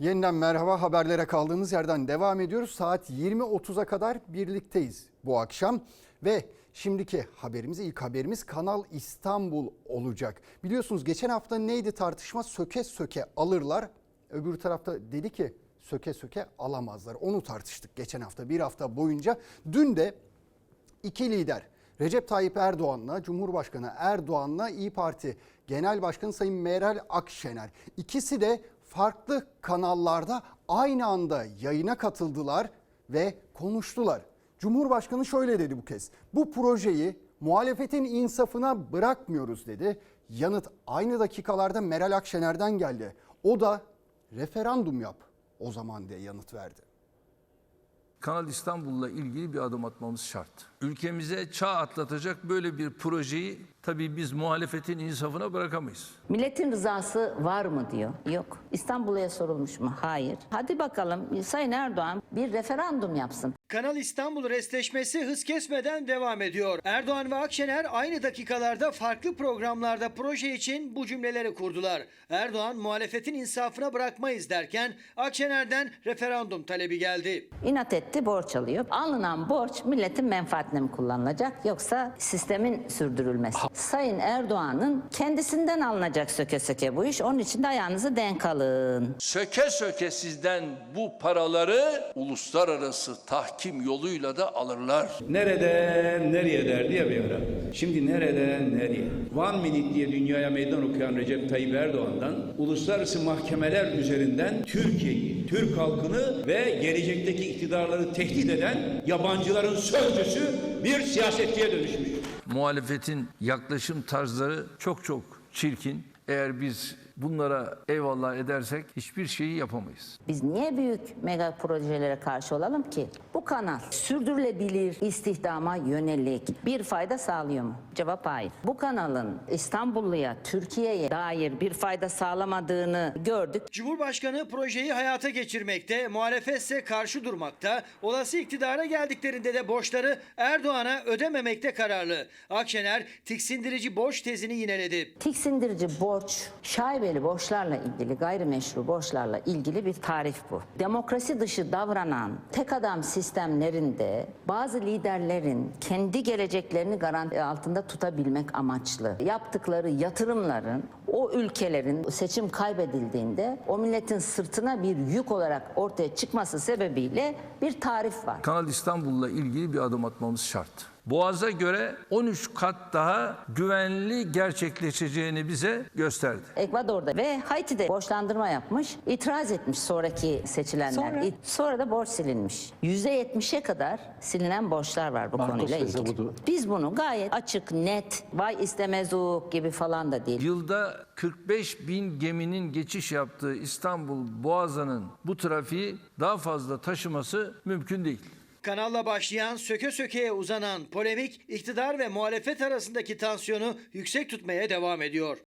Yeniden merhaba haberlere kaldığımız yerden devam ediyoruz. Saat 20.30'a kadar birlikteyiz bu akşam ve şimdiki haberimiz ilk haberimiz Kanal İstanbul olacak. Biliyorsunuz geçen hafta neydi tartışma söke söke alırlar. Öbür tarafta dedi ki söke söke alamazlar. Onu tartıştık geçen hafta bir hafta boyunca. Dün de İki lider Recep Tayyip Erdoğan'la Cumhurbaşkanı Erdoğan'la İyi Parti Genel Başkanı Sayın Meral Akşener ikisi de farklı kanallarda aynı anda yayına katıldılar ve konuştular. Cumhurbaşkanı şöyle dedi bu kez. Bu projeyi muhalefetin insafına bırakmıyoruz dedi. Yanıt aynı dakikalarda Meral Akşener'den geldi. O da referandum yap o zaman diye yanıt verdi. Kanal İstanbul'la ilgili bir adım atmamız şart. Ülkemize çağ atlatacak böyle bir projeyi tabii biz muhalefetin insafına bırakamayız. Milletin rızası var mı diyor. Yok. İstanbul'a sorulmuş mu? Hayır. Hadi bakalım Sayın Erdoğan bir referandum yapsın. Kanal İstanbul restleşmesi hız kesmeden devam ediyor. Erdoğan ve Akşener aynı dakikalarda farklı programlarda proje için bu cümleleri kurdular. Erdoğan muhalefetin insafına bırakmayız derken Akşener'den referandum talebi geldi. İnat etti borç alıyor. Alınan borç milletin menfaatine mi kullanılacak yoksa sistemin sürdürülmesi? Sayın Erdoğan'ın kendisinden alınacak söke söke bu iş. Onun için de ayağınızı denk alın. Söke söke sizden bu paraları uluslararası tahkim yoluyla da alırlar. Nereden nereye derdi ya bir ara. Şimdi nereden nereye? One Minute diye dünyaya meydan okuyan Recep Tayyip Erdoğan'dan uluslararası mahkemeler üzerinden Türkiye'yi, Türk halkını ve gelecekteki iktidarları tehdit eden yabancıların sözcüsü bir siyasetçiye dönüşmüş. Muhalefetin yaklaşım tarzları çok çok çirkin. Eğer biz bunlara eyvallah edersek hiçbir şeyi yapamayız. Biz niye büyük mega projelere karşı olalım ki? Bu kanal sürdürülebilir istihdama yönelik bir fayda sağlıyor mu? Cevap hayır. Bu kanalın İstanbulluya, Türkiye'ye dair bir fayda sağlamadığını gördük. Cumhurbaşkanı projeyi hayata geçirmekte, muhalefetse karşı durmakta, olası iktidara geldiklerinde de borçları Erdoğan'a ödememekte kararlı. Akşener tiksindirici borç tezini yineledi. Tiksindirici borç, şaibeli borçlarla ilgili, gayrimeşru borçlarla ilgili bir tarif bu. Demokrasi dışı davranan tek adam sistemlerinde bazı liderlerin kendi geleceklerini garanti altında tutabilmek amaçlı yaptıkları yatırımların o ülkelerin seçim kaybedildiğinde o milletin sırtına bir yük olarak ortaya çıkması sebebiyle bir tarif var. Kanal İstanbul'la ilgili bir adım atmamız şart. Boğaz'a göre 13 kat daha güvenli gerçekleşeceğini bize gösterdi. Ekvador'da ve Haiti'de borçlandırma yapmış, itiraz etmiş sonraki seçilenler. Sonra? İ- Sonra da borç silinmiş. %70'e kadar silinen borçlar var bu konuyla ilgili. Biz bunu gayet açık, net, vay istemezuk gibi falan da değil. Yılda 45 bin geminin geçiş yaptığı İstanbul Boğazı'nın bu trafiği daha fazla taşıması mümkün değil. Kanalla başlayan söke sökeye uzanan polemik iktidar ve muhalefet arasındaki tansiyonu yüksek tutmaya devam ediyor.